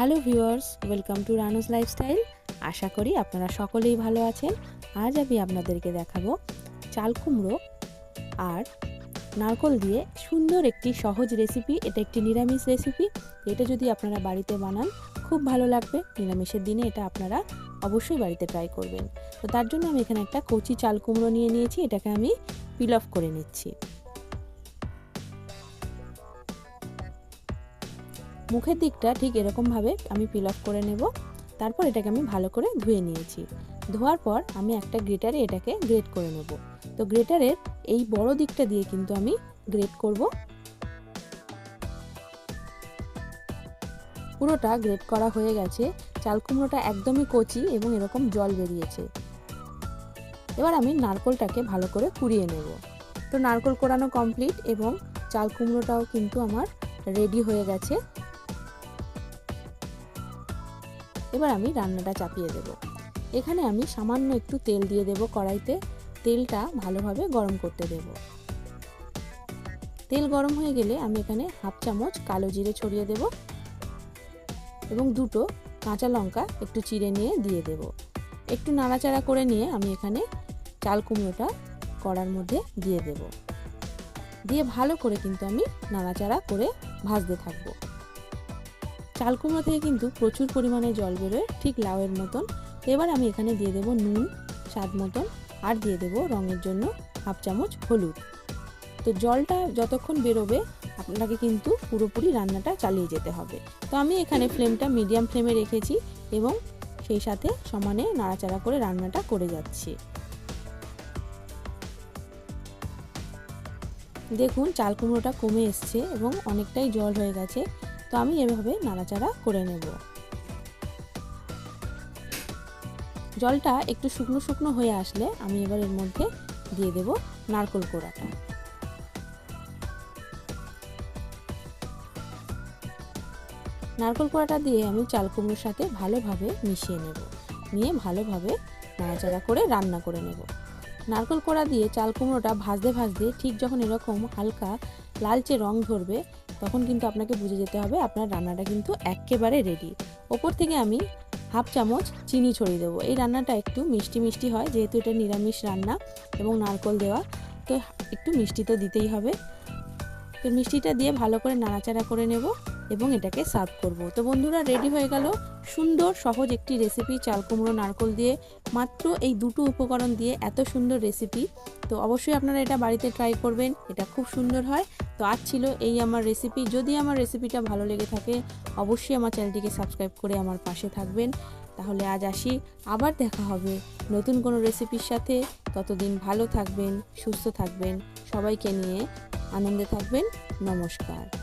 Hello viewers, welcome to Ranu's lifestyle. আশা করি আপনারা সকলেই ভালো আছেন। আজ আমি আপনাদেরকে দেখাবো চাল কুমড়ো আর নারকল দিয়ে সুন্দর একটি সহজ রেসিপি এটা একটি নিরামিষ রেসিপি এটা যদি আপনারা বাড়িতে বানান, খুব ভালো লাগবে। নিরামিষের দিনে এটা আপনারা অবশ্যই বাড়িতে ট্রাই করবেন। তো তার জন্য আমি এখানে একটা কচি চাল কুমড়ো নিয়ে নিয়েছি। এটাকে আমি পিল অফ করে নিচ্ছি। মুখের দিকটা ঠিক এরকমভাবে আমি পিল অফ করে নেব। তারপর এটাকে আমি ভালো করে ধুয়ে নিয়েছি। ধোয়ার পর আমি একটা গ্রেটারে এটাকে গ্রেট করে নেব। তো গ্রেটারের এই বড় দিকটা দিয়ে কিন্তু আমি গ্রেট করব। পুরোটা গ্রেট করা হয়ে গেছে। চাল কুমড়োটা একদমই কচি এবং এরকম জল বেরিয়েছে। এবার আমি নারকলটাকে ভালো করে কুড়িয়ে নেব। তো নারকল কোরানো কমপ্লিট এবং চাল কুমড়োটাও কিন্তু আমার রেডি হয়ে গেছে। এবার আমি রান্নাটা চাপিয়ে দেব। এখানে আমি সামান্য একটু তেল দিয়ে দেব কড়াইতে। তেলটা ভালোভাবে গরম করতে দেব। তেল গরম হয়ে গেলে আমি এখানে হাফ চামচ কালো জিরে ছড়িয়ে দেব এবং দুটো কাঁচা লঙ্কা একটু চিড়ে নিয়ে দিয়ে দেব। একটু নাড়াচাড়া করে নিয়ে আমি এখানে চাল কুমড়োটা কড়ার মধ্যে দিয়ে দেব। দিয়ে ভালো করে কিন্তু আমি নাড়াচাড়া করে ভাজতে থাকব। চাল কুমড়ো থেকে কিন্তু প্রচুর পরিমাণে জল বেরোয়, ঠিক লাউয়ের মতন। এবার আমি এখানে দিয়ে দেবো নুন, স্বাদ মতন, আর দিয়ে দেবো রঙের জন্য হাফ চামচ হলুদ। তো জলটা যতক্ষণ বেরোবে, আপনাকে কিন্তু পুরোপুরি রান্নাটা চালিয়ে যেতে হবে। তো আমি এখানে ফ্লেমটা মিডিয়াম ফ্লেমে রেখেছি এবং সেই সাথে সমানে নাড়াচাড়া করে রান্নাটা করে যাচ্ছি। দেখুন চাল কুমড়োটা কমে এসছে এবং অনেকটাই জল হয়ে গেছে। তো আমি এভাবে নাড়াচাড়া করে নেব। জলটা একটু শুকনো শুকনো হয়ে আসলে আমি এবার এর মধ্যে দিয়ে দেব নারকল কোড়াটা। নারকল কোড়াটা দিয়ে আমি চাল কুমড়োর সাথে ভালোভাবে মিশিয়ে নেব। নিয়ে ভালোভাবে নাড়াচাড়া করে রান্না করে নেব। নারকল কোড়া দিয়ে চাল কুমড়োটা ভাজতে ভাজতে ঠিক যখন এরকম হালকা লালচে রং ধরবে তখন কিন্তু আপনাকে বুঝে যেতে হবে আপনার রান্নাটা কিন্তু একেবারে রেডি ওপর থেকে আমি হাফ চামচ চিনি ছড়িয়ে দেবো। এই রান্নাটা একটু মিষ্টি মিষ্টি হয়, যেহেতু এটা নিরামিষ রান্না এবং নারকল দেওয়া, তো একটু মিষ্টি তো দিতেই হবে। তো মিষ্টিটা দিয়ে ভালো করে নাড়াচাড়া করে নেব। এবং এটাকে সার্ভ করব। তো বন্ধুরা রেডি হয়ে গেল সুন্দর, সহজ একটি রেসিপি চাল কুমড়ো, নারকল দিয়ে। মাত্র এই দুটো উপকরণ দিয়ে এত সুন্দর রেসিপি তো অবশ্যই আপনারা এটা বাড়িতে ট্রাই করবেন, এটা খুব সুন্দর হয়। তো আজ ছিল এই আমার রেসিপি যদি আমার রেসিপিটা ভালো লেগে থাকে, অবশ্যই আমার চ্যানেলটিকে সাবস্ক্রাইব করে আমার পাশে থাকবেন। তাহলে আজ আসি, আবার দেখা হবে নতুন কোনো রেসিপির সাথে। ততদিন ভালো থাকবেন, সুস্থ থাকবেন, সবাইকে নিয়ে আনন্দে থাকবেন। নমস্কার।